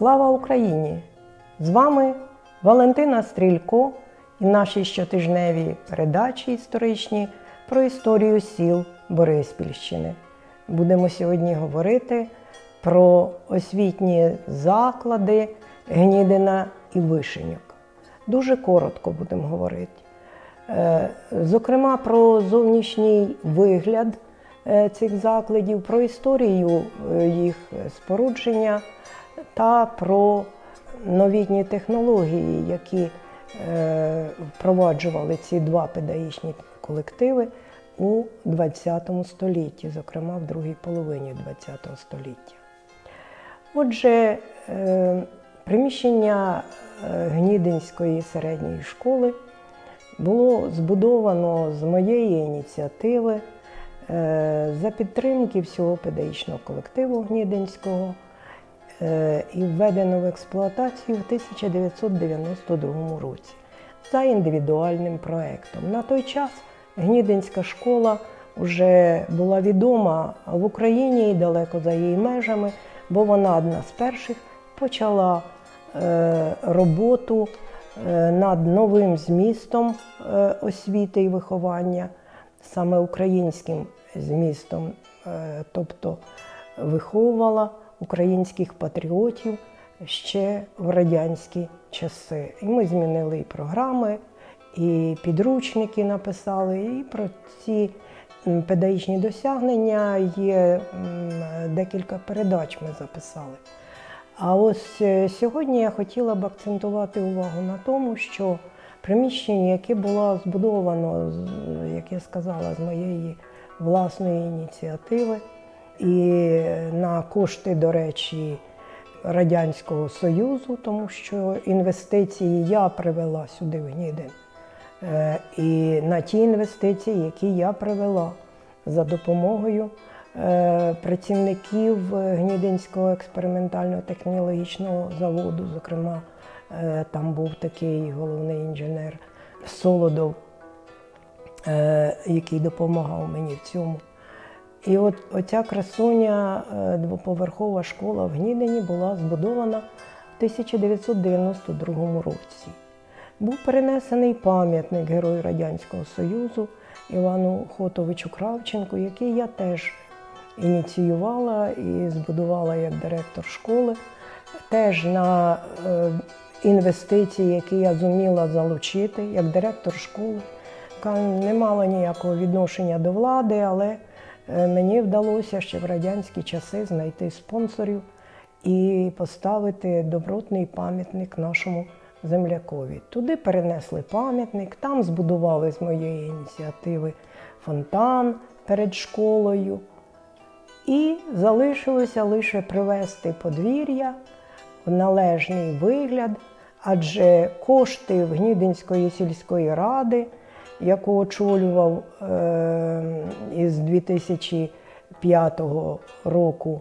Слава Україні! З вами Валентина Стрілько і наші щотижневі передачі історичні про історію сіл Бориспільщини. Будемо сьогодні говорити про освітні заклади Гнідина і Вишеньок. Дуже коротко будемо говорити. Е, Зокрема, про зовнішній вигляд е, цих закладів, про історію е, їх спорудження та про новітні технології, які е, впроваджували ці два педагогічні колективи у ХХ столітті, зокрема в другій половині ХХ століття. Отже, е, приміщення е, Гнідинської середньої школи було збудовано з моєї ініціативи за підтримки всього педагогічного колективу Гнідинського і введено в експлуатацію в 1992 році за індивідуальним проєктом. На той час Гнідинська школа вже була відома в Україні і далеко за її межами, бо вона одна з перших почала е, роботу е, над новим змістом е, освіти і виховання, саме українським змістом, е, тобто виховувала українських патріотів ще в радянські часи. І ми змінили і програми, і підручники написали, і про ці педагогічні досягнення є декілька передач ми записали. А ось е, сьогодні я хотіла б акцентувати увагу на тому, що приміщення, яке було збудовано, як я сказала, з моєї власної ініціативи, і на кошти, до речі, Радянського Союзу, тому що інвестиції я привела сюди в Гнідин. Е, І на ті інвестиції, які я привела за допомогою е, працівників Гнідинського експериментально-технологічного заводу, зокрема, е, там був такий головний інженер Солодов, який допомагав мені в цьому. І от оця красуня, е, двоповерхова школа в Гнідині була збудована в 1992 році. Був перенесений пам'ятник Герою Радянського Союзу Івану Хотовичу Кравченку, який я теж ініціювала і збудувала як директор школи. Теж на е, інвестиції, які я зуміла залучити як директор школи, яка не мала ніякого відношення до влади, але мені вдалося ще в радянські часи знайти спонсорів і поставити добротний пам'ятник нашому землякові. Туди перенесли пам'ятник, там збудували з моєї ініціативи фонтан перед школою. І залишилося лише привести подвір'я в належний вигляд, адже кошти в Гнідинської сільської ради, яку очолював е, із 2005 року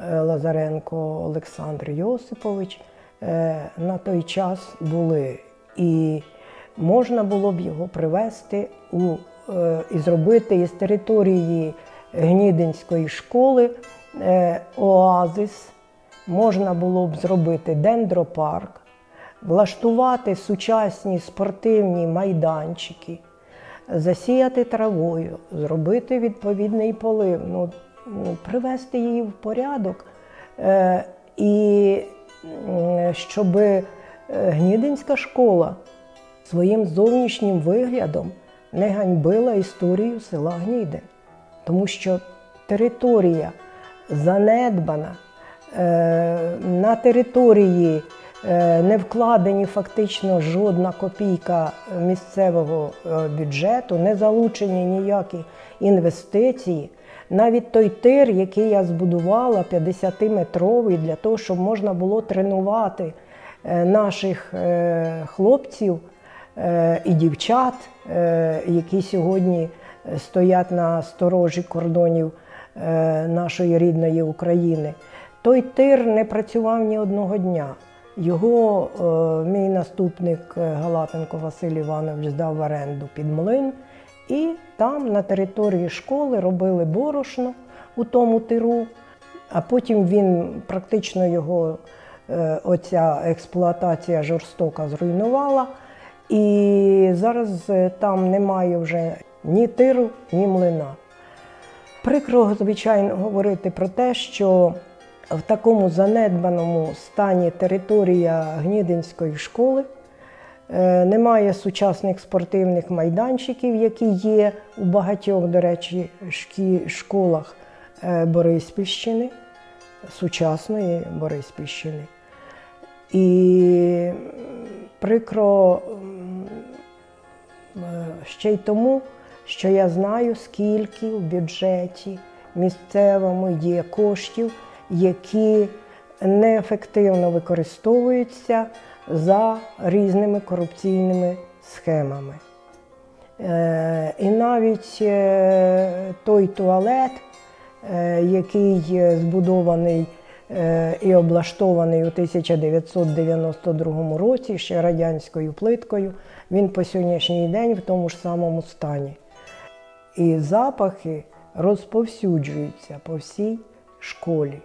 е, Лазаренко Олександр Йосипович, е, на той час були. І можна було б його привести у, і зробити із території Гнідинської школи оазис. Можна було б зробити дендропарк, влаштувати сучасні спортивні майданчики, засіяти травою, зробити відповідний полив, ну, ну, привести її в порядок. Е, і щоб е, Гнідинська школа своїм зовнішнім виглядом не ганьбила історію села Гнідин. Тому що територія занедбана, е, на території не вкладені фактично жодна копійка місцевого е, бюджету, не залучені ніякі інвестиції. Навіть той тир, який я збудувала, 50-метровий, для того, щоб можна було тренувати е, наших е, хлопців е, і дівчат, е, які сьогодні е, стоять на сторожі кордонів е, нашої рідної України. Той тир не працював ні одного дня. Його е, мій наступник е, Галатенко Василь Іванович здав в оренду під млин, і там на території школи робили борошно у тому тиру, а потім він практично його е, оця експлуатація жорстока зруйнувала. І зараз е, там немає вже ні тиру, ні млина. Прикро, звичайно, говорити про те, що в такому занедбаному стані територія Гнідинської школи е, немає сучасних спортивних майданчиків, які є у багатьох, до речі, школах е, Бориспільщини, сучасної Бориспільщини. І прикро е, ще й тому, що я знаю, скільки в бюджеті місцевому є коштів, які неефективно використовуються за різними корупційними схемами. Е, І навіть е, той туалет, е, який збудований і облаштований у 1992 році ще радянською плиткою, він по сьогоднішній день в тому ж самому стані. І запахи розповсюджуються по всій школі.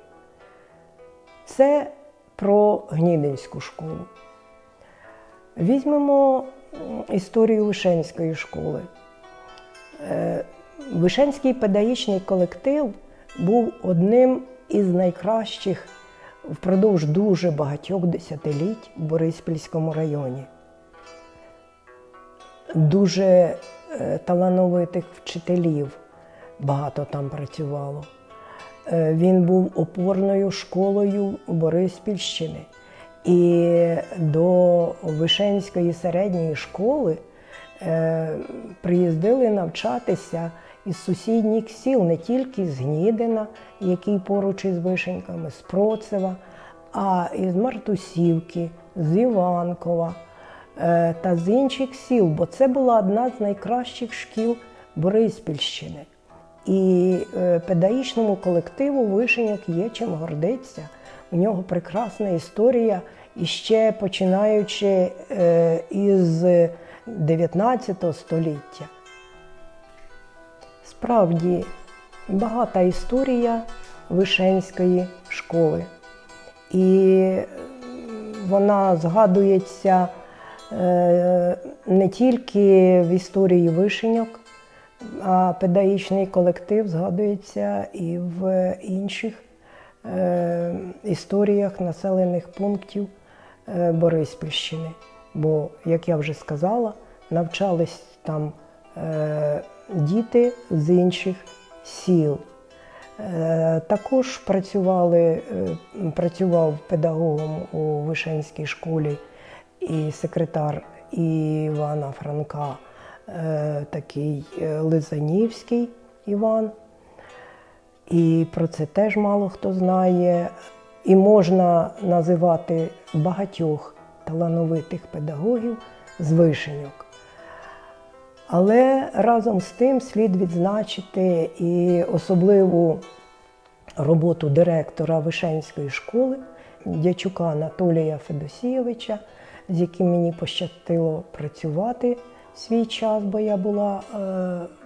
Це про Гнідинську школу. Візьмемо історію Вишенської школи. Е, Вишенський педагогічний колектив був одним із найкращих впродовж дуже багатьох десятиліть в Бориспільському районі. Дуже е, талановитих вчителів багато там працювало. Е, Він був опорною школою Бориспільщини. І до Вишенської середньої школи е, приїздили навчатися із сусідніх сіл, не тільки з Гнідина, який поруч із Вишеньками, з Процева, а із Мартусівки, з Іванкова е, та з інших сіл, бо це була одна з найкращих шкіл Бориспільщини. І е, педагогічному колективу Вишеньок є чим гордитися. У нього прекрасна історія, і ще починаючи е, із 19 століття. Справді багата історія Вишенської школи. І вона згадується е, не тільки в історії вишеньок, а педагогічний колектив згадується і в інших е, історіях населених пунктів е, Бориспільщини. Бо, як я вже сказала, навчались там е, діти з інших сіл. Е, Також працювали, е, працював педагогом у Вишенській школі і секретар Івана Франка, такий е, Лизанівський Іван. І про це теж мало хто знає. І можна називати багатьох талановитих педагогів з вишеньок. Але разом з тим слід відзначити і особливу роботу директора Вишенської школи Дячука Анатолія Федосійовича, з яким мені пощастило працювати свій час, бо я була е,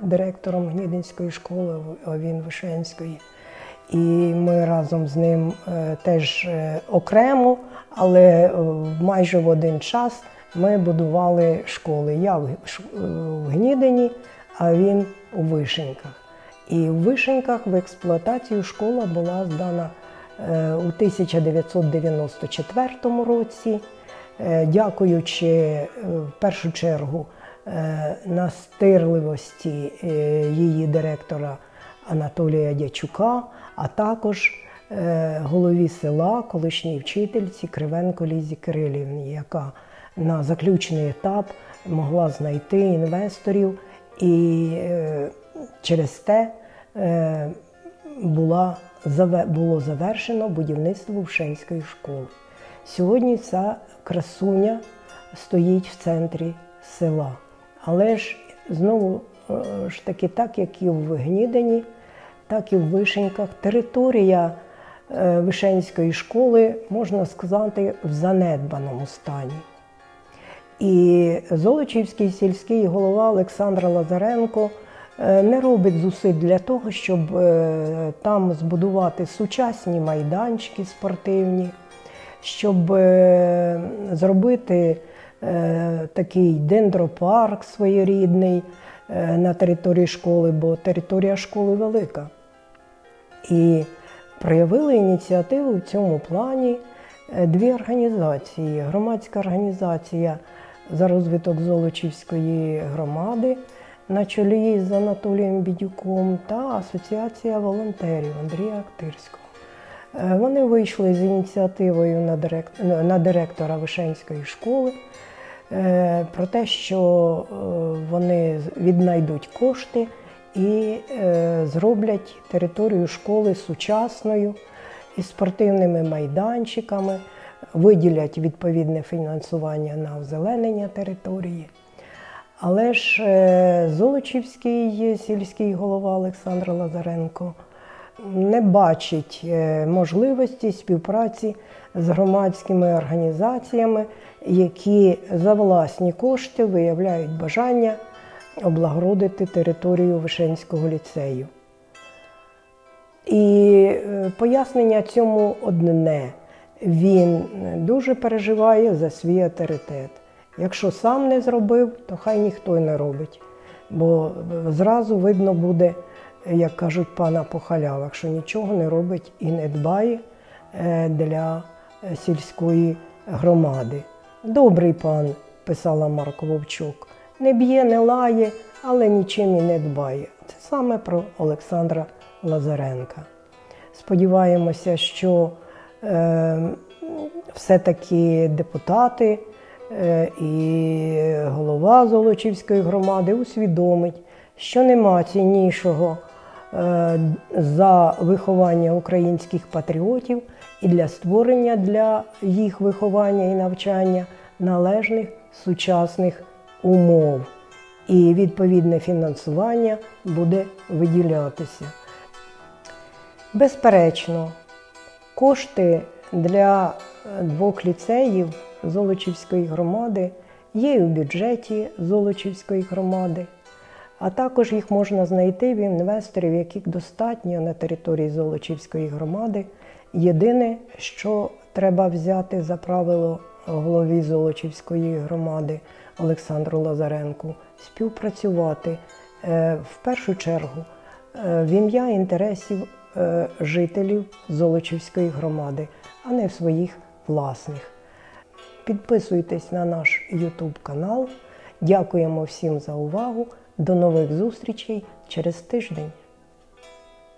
директором Гнідинської школи, він Вишенської. І ми разом з ним е, теж е, окремо, але е, майже в один час ми будували школи. Я в, Ш- е, в Гнідині, а він у Вишеньках. І в Вишеньках в експлуатацію школа була здана е, у 1994 році, Е, дякуючи е, в першу чергу настирливості е, її директора Анатолія Дячука, а також е, голові села, колишній вчительці Кривенко Лізі Кирилівні, яка на заключний етап могла знайти інвесторів і е, через те е, була, було завершено будівництво Вшенської школи. Сьогодні ця красуня стоїть в центрі села. Але ж знову е, ж таки, так як і в Гнідині, так і в Вишеньках, територія е, Вишенської школи, можна сказати, в занедбаному стані. І Золочівський сільський голова Олександр Лазаренко е, не робить зусиль для того, щоб там збудувати сучасні майданчики спортивні, щоб зробити такий дендропарк своєрідний е, на території школи, бо територія школи велика. І проявили ініціативу в цьому плані е, дві організації: громадська організація за розвиток Золочівської громади на чолі з Анатолієм Бідюком та Асоціація волонтерів Андрія Актирського. Е, Вони вийшли з ініціативою на, директ... на директора Вишенської школи е, про те, що е, вони віднайдуть кошти і зроблять територію школи сучасною із спортивними майданчиками, виділять відповідне фінансування на озеленення території. Але ж Золочівський сільський голова Олександр Лазаренко не бачить е, можливості співпраці з громадськими організаціями, які за власні кошти виявляють бажання облагородити територію Вишенського ліцею. І е, пояснення цьому одне. Він дуже переживає за свій авторитет. Якщо сам не зробив, то хай ніхто й не робить. Бо зразу видно буде, як кажуть пана по халявах, що нічого не робить і не дбає е, для е, сільської громади. Добрий пан, писала Марко Вовчук, не б'є, не лає, але нічим і не дбає. Це саме про Олександра Лазаренка. Сподіваємося, що е, все-таки депутати е, і голова Золочівської громади усвідомить, що нема ціннішого за виховання українських патріотів і для створення для їх виховання і навчання належних сучасних умов. І відповідне фінансування буде виділятися. Безперечно, кошти для е, двох ліцеїв Золочівської громади є у бюджеті Золочівської громади, а також їх можна знайти в інвесторів, яких достатньо на території Золочівської громади. Єдине, що треба взяти за правило голові Золочівської громади Олександру Лазаренку, співпрацювати е, в першу чергу е, в ім'я інтересів е, жителів Золочівської громади, а не в своїх власних. Підписуйтесь на наш YouTube канал. Дякуємо всім за увагу. До нових зустрічей через тиждень.